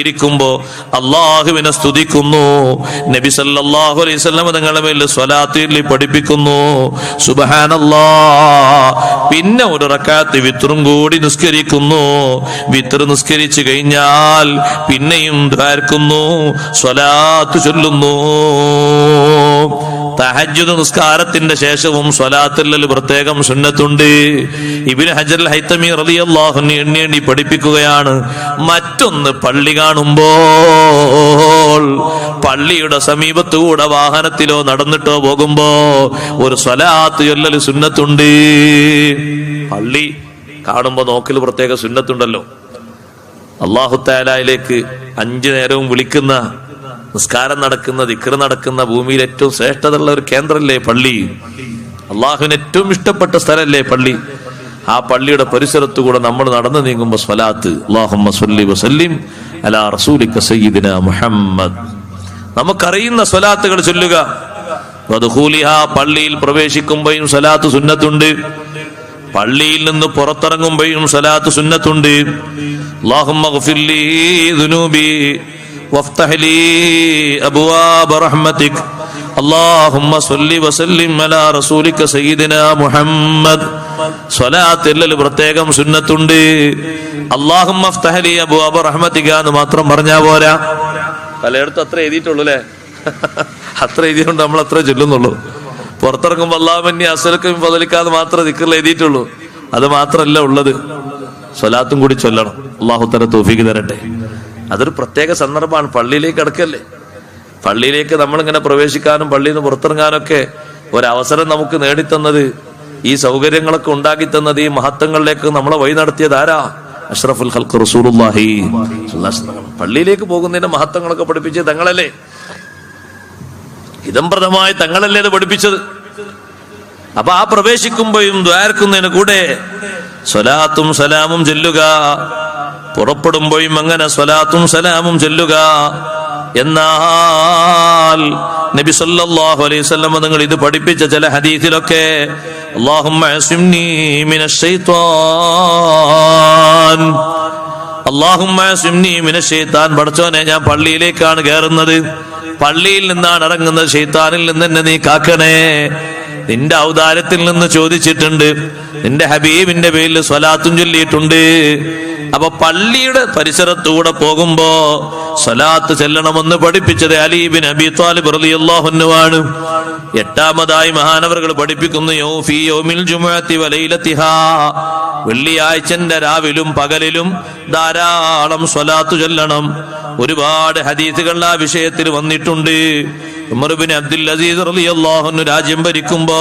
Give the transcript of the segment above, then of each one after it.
ഇരിക്കുമ്പോ അള്ളാഹുവിനെ സ്തുതിക്കുന്നു. നബി സല്ലല്ലാഹു അലൈഹി സ്വലം തങ്ങളുടെ മേൽ സ്വലാത്തിൽ പഠിപ്പിക്കുന്നു. സുബഹാനല്ലാ. പിന്നെ ഒരു റക്കാത്ത് വിത്രും കൂടി നിസ്കരിക്കുന്നു. വിത്ര നിസ്കരിച്ചു കഴിഞ്ഞാൽ പിന്നെയും ധാർക്കുന്നു സ്വലാത്ത് ചൊല്ലുന്നു. തഹജ്ജുദ് നിസ്കാരത്തിന്റെ ശേഷവും സ്വലാത്തിൽ പ്രത്യേകം സുന്നത്തുണ്ട്. ഇബിൻ ഹജർ ഹൈത്തമി റളിയല്ലാഹു അൻഹു എണ്ണി പഠിപ്പിക്കുകയാണ്. മറ്റൊന്ന് പള്ളി കാണുമ്പോൾ പള്ളിയുടെ സമീപത്തുകൂടെ വാഹനത്തിലോ നടന്നിട്ടോ പോകുമ്പോ ഒരു സ്വലാത്ത് ചൊല്ലൽ സുന്നത്തുണ്ട്. പള്ളി കാണുമ്പോ നോക്കൽ പ്രത്യേക സുന്നത്തുണ്ടല്ലോ. അള്ളാഹു താലായിലേക്ക് അഞ്ചു നേരവും വിളിക്കുന്ന നിസ്കാരം നടക്കുന്ന ദിക്ർ നടക്കുന്ന ഭൂമിയിൽ ഏറ്റവും ശ്രേഷ്ഠതയുള്ള ഒരു കേന്ദ്രല്ലേ പള്ളി. അള്ളാഹുവിന് ഏറ്റവും ഇഷ്ടപ്പെട്ട സ്ഥലമല്ലേ പള്ളി. ആ പള്ളിയുടെ പരിസരത്തു കൂടെ നമ്മൾ നടന്നു നീങ്ങുമ്പോ സ്വലാത്ത്. അള്ളാഹുമ്മ സ്വല്ലി വസല്ലിം. അലാ മുഹമ്മദ്. നമുക്കറിയുന്ന സ്വലാത്തുകൾ ചൊല്ലുക. പള്ളിയിൽ പ്രവേശിക്കുമ്പോഴും സ്വലാത്ത് സുന്നത്തുണ്ട്. പള്ളിയിൽ നിന്ന് പുറത്തിറങ്ങുമ്പോഴും സ്വലാത്ത് സുന്നത്തുണ്ട്. അല്ലാഹുമ്മ ഗ്ഫിർ ലീ ദുനൂബി وافتح لي أبواب رحمتك اللهم صل وسلم على رسولك سيدنا محمد സ്വലാത്തിൽ പ്രത്യേകം സുന്നത്തുണ്ട് അള്ളാഹും അഫ്തഹലി അബുഅബ റഹ്മത്തിക എന്ന് മാത്രം പറഞ്ഞാ പോരാ പലയിടത്തും അത്ര എഴുതിയിട്ടുള്ളൂ അല്ലേ അത്ര എഴുതിയുണ്ട് നമ്മൾ അത്ര ചൊല്ലുന്നുള്ളൂ പുറത്തിറങ്ങുമ്പോൾ അള്ളാഹുമന്നി അസലക്കും പതലിക്കാതെ മാത്രം ദിക്കറിൽ എഴുതിയിട്ടുള്ളൂ അത് മാത്രമല്ല ഉള്ളത് സ്വലാത്തും കൂടി ചൊല്ലണം അള്ളാഹു തല തോഫിക്ക് തരട്ടെ അതൊരു പ്രത്യേക സന്ദർഭമാണ് പള്ളിയിലേക്ക് കിടക്കല്ലേ പള്ളിയിലേക്ക് നമ്മളിങ്ങനെ പ്രവേശിക്കാനും പള്ളിയിൽ നിന്ന് പുറത്തിറങ്ങാനൊക്കെ ഒരവസരം നമുക്ക് നേടിത്തന്നത് ഈ സൗകര്യങ്ങളൊക്കെ ഉണ്ടാക്കി തന്നത് ഈ മഹത്വങ്ങളിലേക്ക് നമ്മളെ വഴി നടത്തിയത് ആരാ? അഷ്റഫുൽ ഹൽക്ക് സ്വല്ലല്ലാഹു പള്ളിയിലേക്ക് പോകുന്നതിന്റെ മഹത്വങ്ങളൊക്കെ പഠിപ്പിച്ചത് തങ്ങളല്ലേ? ഇതംപ്രദമായി തങ്ങളല്ലേ അത് പഠിപ്പിച്ചത്? അപ്പൊ ആ പ്രവേശിക്കുമ്പോഴും ദ്വാരക്കുന്നതിന് കൂടെ സ്വലാത്തും സലാമും ചെല്ലുക. പുറപ്പെടുമ്പോഴും അങ്ങനെ സ്വലാത്തും സലാമും ചെല്ലുക. എന്നാൽ നബി സല്ലല്ലാഹു അലൈഹി വസല്ലം നിങ്ങൾ ഇത് പഠിപ്പിച്ച ചില ഹദീസിലൊക്കെ അല്ലാഹുമ്മ അസ്മിനി മിനശ് ശൈത്വാൻ മിനശൈത്താൻ പഠിച്ചോനെ ഞാൻ പള്ളിയിലേക്കാണ് കയറുന്നത്. പള്ളിയിൽ നിന്നാണ് ഇറങ്ങുന്നത്. ഷെയ്ത്താനിൽ നിന്ന് എന്നെ നീ കാക്കണേ. നിന്റെ അവതാരത്തിൽ നിന്ന് ചോദിച്ചിട്ടുണ്ട്. നിന്റെ ഹബീബിന്റെ പേരിൽ സ്വലാത്തും ചൊല്ലിയിട്ടുണ്ട്. അപ്പൊ പള്ളിയുടെ പരിസരത്തൂടെ പോകുമ്പോ സ്വലാത്ത് ചെല്ലണമെന്ന് പഠിപ്പിച്ചത് അലീബിൻ അബി താലിബ് റളിയല്ലാഹുവിനുമാണ് എട്ടാമതായി മഹാനവറുകൾ പഠിപ്പിക്കുന്നു വെള്ളിയാഴ്ചന്റെ രാവിലും പകലിലും ധാരാളം സ്വലാത്തു ചൊല്ലണം. ഒരുപാട് ഹദീസുകൾ ആ വിഷയത്തിൽ വന്നിട്ടുണ്ട്. അബ്ദുൽ അസീസ് രാജ്യം ഭരിക്കുമ്പോ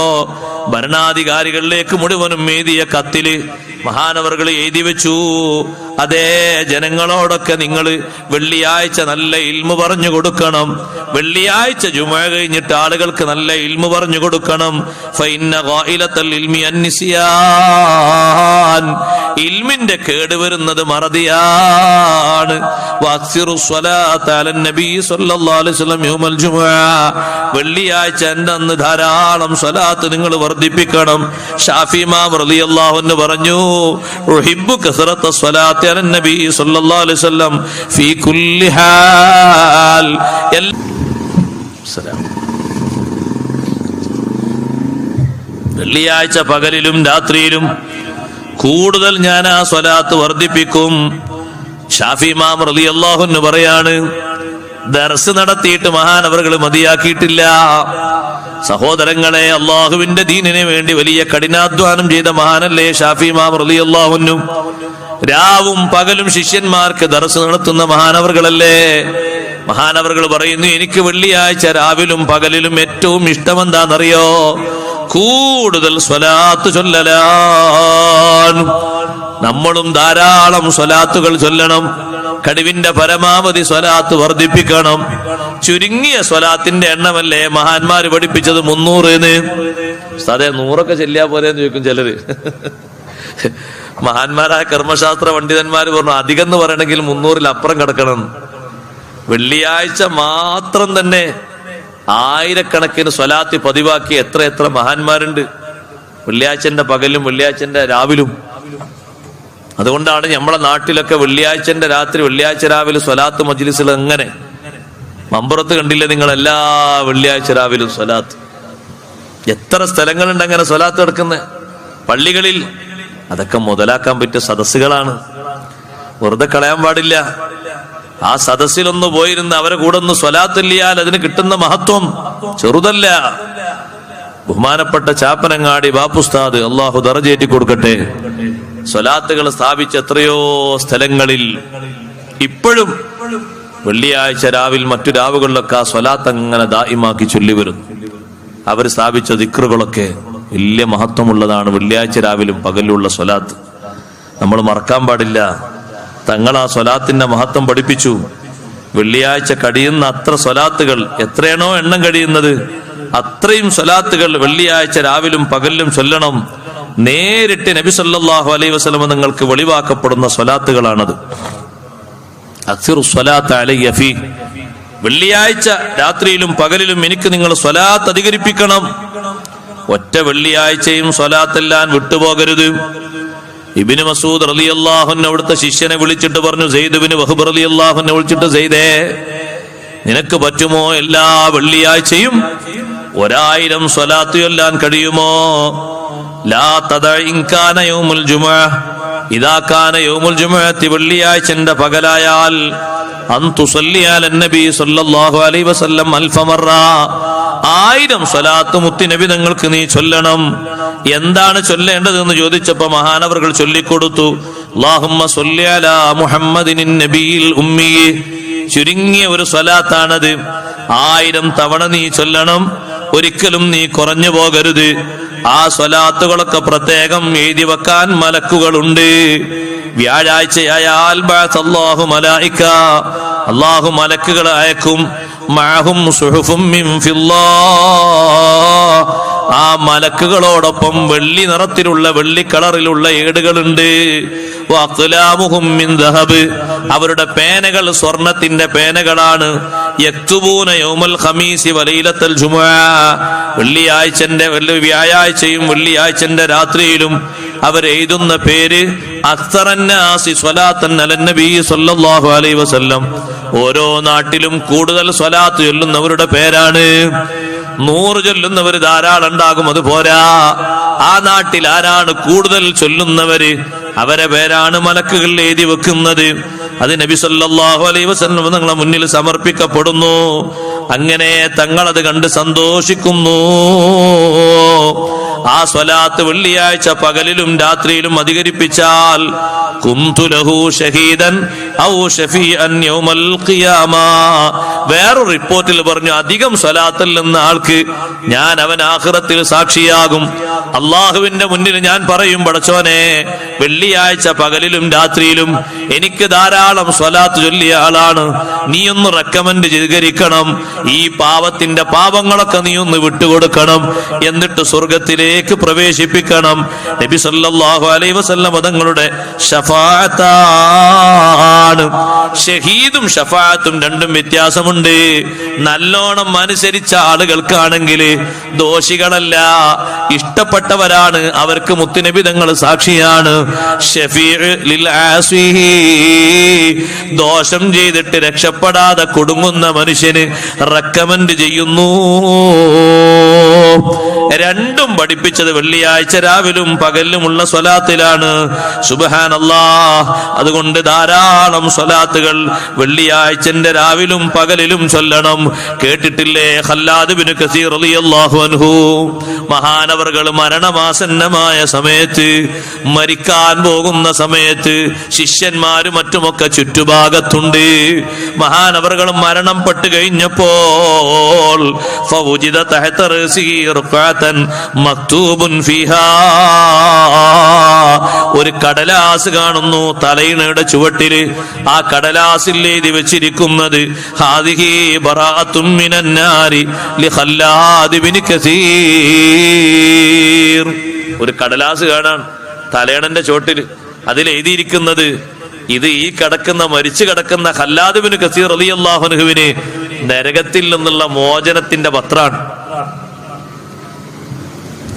ഭരണാധികാരികളിലേക്ക് മുഴുവനും എഴുതിയ കത്തിൽ മഹാനവറുകൾ എഴുതി വെച്ചു. അതേ ജനങ്ങളോടൊക്കെ നിങ്ങൾ വെള്ളിയാഴ്ച നല്ല ഇൽമു പറഞ്ഞു കൊടുക്കണം. വെള്ളിയാഴ്ച ജുമ കഴിഞ്ഞിട്ട് ആളുകൾക്ക് നല്ല ഇൽമു പറഞ്ഞു കൊടുക്കണം. അന്നിസിയാൻ ഇൽമിന്റെ കേട് വരുന്നത് മറതിയാണ് വെള്ളിയാഴ്ച എന്റെ അന്ന് ധാരാളം സ്വലാത്ത് നിങ്ങൾ വർദ്ധിപ്പിക്കണം. ഷാഫിമാം റളിയല്ലാഹു അൻഹു പറഞ്ഞു ഉഹിബ്ബു കസറത്ത സ്വലാത്തി അലൻ നബി സല്ലല്ലാഹു അലൈഹി വസല്ലം ഫീ കുല്ലി ഹാൽ. സലാം വെള്ളിയാഴ്ച പകലിലും രാത്രിയിലും കൂടുതൽ ഞാൻ ആ സ്വലാത്ത് വർദ്ധിപ്പിക്കും. ഷാഫി മാം റലി അള്ളാഹുന്ന് പറയാണ് ദർസ് നടത്തിയിട്ട് മഹാനവറുകൾ മതിയാക്കിയിട്ടില്ല. സഹോദരങ്ങളെ അള്ളാഹുവിന്റെ ദീനിന് വേണ്ടി വലിയ കഠിനാധ്വാനം ചെയ്ത മഹാനല്ലേ ഷാഫി മാം റലി അള്ളാഹുനും രാവും പകലും ശിഷ്യന്മാർക്ക് ദർസ് നടത്തുന്ന മഹാനവറുകളല്ലേ? മഹാനവറുകൾ പറയുന്നു എനിക്ക് വെള്ളിയാഴ്ച രാവിലും പകലിലും ഏറ്റവും ഇഷ്ടം എന്താണെന്നറിയോ കൂടുതൽ സ്വലാത്ത് ചൊല്ലലാണ് നമ്മളും ധാരാളം സ്വലാത്തുകൾ ചൊല്ലണം. കഴിവിന്റെ പരമാവധി സ്വലാത്ത് വർദ്ധിപ്പിക്കണം. ചുരുങ്ങിയ സ്വലാത്തിന്റെ എണ്ണമല്ലേ മഹാന്മാര് പഠിപ്പിച്ചത് മുന്നൂറ് അതെ നൂറൊക്കെ ചെല്ലിയാ പോരെന്ന് ചോദിക്കും ചിലര്. മഹാന്മാരായ കർമ്മശാസ്ത്ര പണ്ഡിതന്മാർ പറഞ്ഞു അധികം എന്ന് പറയണമെങ്കിൽ മുന്നൂറിൽ അപ്പുറം കിടക്കണം. വെള്ളിയാഴ്ച മാത്രം തന്നെ ആയിരക്കണക്കിന് സ്വലാത്തി പതിവാക്കി എത്ര എത്ര മഹാന്മാരുണ്ട്. വെള്ളിയാഴ്ചന്റെ പകലും വെള്ളിയാഴ്ചന്റെ രാവിലും. അതുകൊണ്ടാണ് നമ്മളെ നാട്ടിലൊക്കെ വെള്ളിയാഴ്ചന്റെ രാത്രി വെള്ളിയാഴ്ച രാവിലെ സ്വലാത്ത് മജ്ലിസിൽ എങ്ങനെ? മമ്പുറത്ത് കണ്ടില്ലേ നിങ്ങൾ എല്ലാ വെള്ളിയാഴ്ച രാവിലും സ്വലാത്ത്? എത്ര സ്ഥലങ്ങളുണ്ട് അങ്ങനെ സ്വലാത്ത് കിടക്കുന്നത് പള്ളികളിൽ. അതൊക്കെ മുതലാക്കാൻ പറ്റിയ സദസ്സുകളാണ്. വെറുതെ കളയാൻ പാടില്ല. ആ സദസ്സിലൊന്ന് പോയിരുന്ന് അവരെ കൂടെ ഒന്ന് സ്വലാത്തില്ലാൽ അതിന് കിട്ടുന്ന മഹത്വം ചെറുതല്ല. ബഹുമാനപ്പെട്ട ചാപ്പനങ്ങാടി ബാപ്പുസ്താദ് അള്ളാഹു ദറജേറ്റി കൊടുക്കട്ടെ. സ്വലാത്തുകൾ സ്ഥാപിച്ച എത്രയോ സ്ഥലങ്ങളിൽ ഇപ്പോഴും വെള്ളിയാഴ്ച രാവിൽ മറ്റു രാവുകളിലൊക്കെ ആ സ്വലാത്ത് അങ്ങനെ ദായിമാക്കി ചൊല്ലി വരുന്നു അവർ സ്ഥാപിച്ച ദിക്റുകളൊക്കെ വലിയ മഹത്വമുള്ളതാണ് വെള്ളിയാഴ്ച രാവിലും പകലുള്ള സ്വലാത്ത്. നമ്മൾ മറക്കാൻ പാടില്ല. തങ്ങൾ ആ സ്വലാത്തിന്റെ മഹത്വം പഠിപ്പിച്ചു. വെള്ളിയാഴ്ച കഴിയുന്ന അത്ര സ്വലാത്തുകൾ എത്രയാണോ എണ്ണം കഴിയുന്നത് അത്രയും സ്വലാത്തുകൾ വെള്ളിയാഴ്ച രാവിലും പകലിലും ചൊല്ലണം. നേരിട്ട് നബി സല്ലാഹു അലൈഹി വസ്ലമ നിങ്ങൾക്ക് വെളിവാക്കപ്പെടുന്ന സ്വലാത്തുകളാണത്. വെള്ളിയാഴ്ച രാത്രിയിലും പകലിലും എനിക്ക് നിങ്ങൾ സ്വലാത്ത് അധികരിപ്പിക്കണം. ഒറ്റ വെള്ളിയാഴ്ചയും സ്വലാത്തെല്ലാം വിട്ടുപോകരുത്. ഇബിന് മസൂദ് അലി അള്ളാഹു അവിടുത്തെ ശിഷ്യനെ വിളിച്ചിട്ട് പറഞ്ഞു സെയ്ദുബിന് വഹബർ അലി അള്ളാഹുനെ വിളിച്ചിട്ട് സെയ്തേ നിനക്ക് പറ്റുമോ എല്ലാ വെള്ളിയാഴ്ചയും? ഒരായിരം സ്വലാത്ത് ചൊല്ലാൻ കഴിയുമോ? ലാ തദ ഇൻകാന യൗമുൽ ജുമുഅ യോമുൽ ജുമുഅത്തി വെള്ളിയാഴ്ചന്റെ പകലായാൽ ആയിരം സ്വലാത്ത് മുത്തുനബി നിങ്ങൾക്ക് നീ ചൊല്ലണം. എന്താണ് ചൊല്ലേണ്ടതെന്ന് ചോദിച്ചപ്പോ മഹാനവറുകൾ ചൊല്ലിക്കൊടുത്തു. സ്വല്ലി മുഹമ്മദിൻ നബിയിൽ ഉമ്മി. ചുരുങ്ങിയ ഒരു സ്വലാത്താണത്. ആയിരം തവണ നീ ചൊല്ലണം ഒരിക്കലും നീ കുറഞ്ഞു പോകരുത്. ആ സ്വലാത്തുകളൊക്കെ പ്രത്യേകം എഴുതി വെക്കാൻ മലക്കുകളുണ്ട്. വ്യാഴാഴ്ചയായാൽ അള്ളാഹു അല്ലാഹു മലക്കുകൾ അയക്കും. മഅഹും സുഹുഫും മിൻ ആ മലക്കുകളോടൊപ്പം വെള്ളി നിറത്തിലുള്ള വെള്ളി കളറിലുള്ള ഏടുകളുണ്ട്. അവരുടെ പേനകൾ സ്വർണത്തിന്റെ പേനകളാണ്. യൗമൽ ഖമീസി വെള്ളി വ്യാഴാഴ്ചയും വെള്ളിയാഴ്ചന്റെ രാത്രിയിലും അവർ എഴുതുന്ന പേര് വസല്ലം. ഓരോ നാട്ടിലും കൂടുതൽ സ്വലാത്ത് ചൊല്ലുന്നവരുടെ പേരാണ്. നൂറ് ചൊല്ലുന്നവർ ധാരാളം ഉണ്ടാകും അത് പോരാ. ആ നാട്ടിൽ ആരാണ് കൂടുതൽ ചൊല്ലുന്നവര് അവരെ പേരാണ് മലക്കുകൾ എഴുതി വെക്കുന്നത്. അത് നബി സല്ലാഹു വസല്ലം നിങ്ങളെ മുന്നിൽ സമർപ്പിക്കപ്പെടുന്നു. അങ്ങനെ തങ്ങളത് കണ്ട് സന്തോഷിക്കുന്നു. ആ സ്വലാത്ത് വെള്ളിയാഴ്ച പകലിലും രാത്രിയിലും അധികരിപ്പിച്ചാൽ കുംതുലഹു ഷഹീദൻ ഔ ഷഫീഅൻ യൗമൽ ഖിയാമ. വേറൊരു റിപ്പോർട്ടിൽ പറഞ്ഞു അധികം സ്വലാത്തിൽ നിന്ന ആൾക്ക് ഞാൻ അവൻ ആഹ്റത്തിൽ സാക്ഷിയാകും. അള്ളാഹുവിന്റെ മുന്നിൽ ഞാൻ പറയും പടച്ചോനെ വെള്ളിയാഴ്ച പകലിലും രാത്രിയിലും എനിക്ക് ധാരാളം സ്വലാത്ത് ചൊല്ലിയ ആളാണ്. നീ ഒന്ന് റെക്കമെൻഡ് സ്വീകരിക്കണം ഈ പാവത്തിന്റെ പാപങ്ങളൊക്കെ നീ ഒന്ന് വിട്ടുകൊടുക്കണം. എന്നിട്ട് സ്വർഗത്തിലേക്ക് പ്രവേശിപ്പിക്കണം. നബി സല്ലാഹു അലൈ വസല്ല മതങ്ങളുടെ ഷഫാത്താണ് ഷഹീദും ഷഫാത്തും രണ്ടും വ്യത്യാസമുണ്ട്. നല്ലോണം അനുസരിച്ച ആളുകൾക്കാണെങ്കിൽ ദോഷികളല്ല ഇഷ്ടപ്പെട്ടവരാണ് അവർക്ക് മുത്തുനബി തങ്ങൾ സാക്ഷിയാണ്. ദോഷം ചെയ്തിട്ട് രക്ഷപ്പെടാതെ കുടുങ്ങുന്ന മനുഷ്യന് റെക്കമെൻഡ് ചെയ്യുന്നു. രണ്ടും പഠിപ്പിച്ചത് വെള്ളിയാഴ്ച രാവിലും പകലുമുള്ള സ്വലാത്തിലാണ്. സുബഹാനല്ലാ അതുകൊണ്ട് ധാരാളം സ്വലാത്തുകൾ വെള്ളിയാഴ്ചന്റെ രാവിലും പകലിലും ചൊല്ലണം. കേട്ടിട്ടില്ലേ? ഖല്ലാദ് ബിൻ കസീർ റളിയല്ലാഹു അൻഹു. മഹാനവർകൾ മരണമാസന്നമായ സമയത്ത് മരിക്കാൻ പോകുന്ന സമയത്ത് ശിഷ്യന്മാരും മറ്റുമൊക്കെ ചുറ്റുഭാഗത്തുണ്ട്. മരണം മരണപ്പെട്ട് കഴിഞ്ഞപ്പോൾ മക്തൂബുൻ ഫീഹാ. ഒരു കടലാസ് കാണുന്നു തലയിണയുടെ ചുവട്ടിൽ. ആ കടലാസിൽ എഴുതി വെച്ചിരിക്കുന്നത്? ഒരു കടലാസ് കാണാൻ തലയണന്റെ ചോട്ടിൽ അതിൽ എഴുതിയിരിക്കുന്നത് ഇത് ഈ കിടക്കുന്ന മരിച്ചു കിടക്കുന്ന ഹല്ലാദുബിന് കസീർ അലി അള്ളാഹുനുഹുവിന് നരകത്തിൽ നിന്നുള്ള മോചനത്തിന്റെ പത്രാണ്.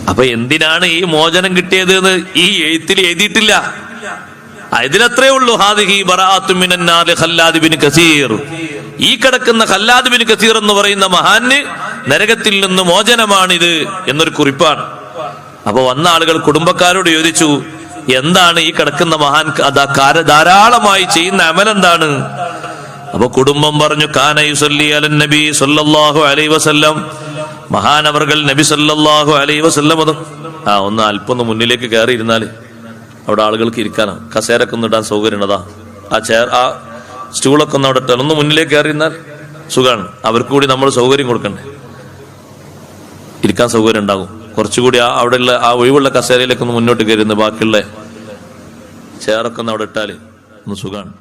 അപ്പൊ എന്തിനാണ് ഈ മോചനം കിട്ടിയത് എന്ന് ഈ എഴുത്തിൽ എഴുതിയിട്ടില്ല. ഇതിലത്രേ ഉള്ളൂ. ഹാദിഹി കസീർ. ഈ കിടക്കുന്ന ഖല്ലാദ് ബിൻ കസീർ എന്ന് പറയുന്ന മഹാന് നരകത്തിൽ നിന്ന് മോചനമാണിത് എന്നൊരു കുറിപ്പാണ്. അപ്പൊ വന്ന ആളുകൾ കുടുംബക്കാരോട് ചോദിച്ചു എന്താണ് ഈ കിടക്കുന്ന മഹാൻ ധാരാളമായി ചെയ്യുന്ന അമൽ എന്താണ്? അപ്പൊ കുടുംബം പറഞ്ഞു കാനയുസല്ലി അലൻ നബി സല്ലാഹു അലൈ വസല്ലം മഹാനവർകൾ നബി സല്ലാഹു അലൈ വസല്ലം ആ ഒന്ന് അല്പം ഒന്ന് മുന്നിലേക്ക് കയറി ഇരുന്നാൽ അവിടെ ആളുകൾക്ക് ഇരിക്കാനാണ് കസേരൊക്കെ ഒന്ന് ഇടാൻ സൗകര്യമുള്ളതാ ആ ചെയർ ആ സ്റ്റൂളൊക്കെ ഒന്ന് അവിടെ ഇട്ടാൽ ഒന്ന് മുന്നിലേക്ക് കയറി ഇരുന്നാൽ സുഖമാണ് അവർക്ക് കൂടി നമ്മൾ സൗകര്യം കൊടുക്കണ്ടേ? ഇരിക്കാൻ സൗകര്യം ഉണ്ടാകും. കുറച്ചുകൂടി ആ അവിടെയുള്ള ആ ഒഴിവുള്ള കസേരയിലേക്ക് ഒന്ന് മുന്നോട്ട് കയറി ബാക്കിയുള്ള ചെയറൊക്കെ ഒന്ന് അവിടെ ഇട്ടാൽ ഒന്ന് സുഖമാണ്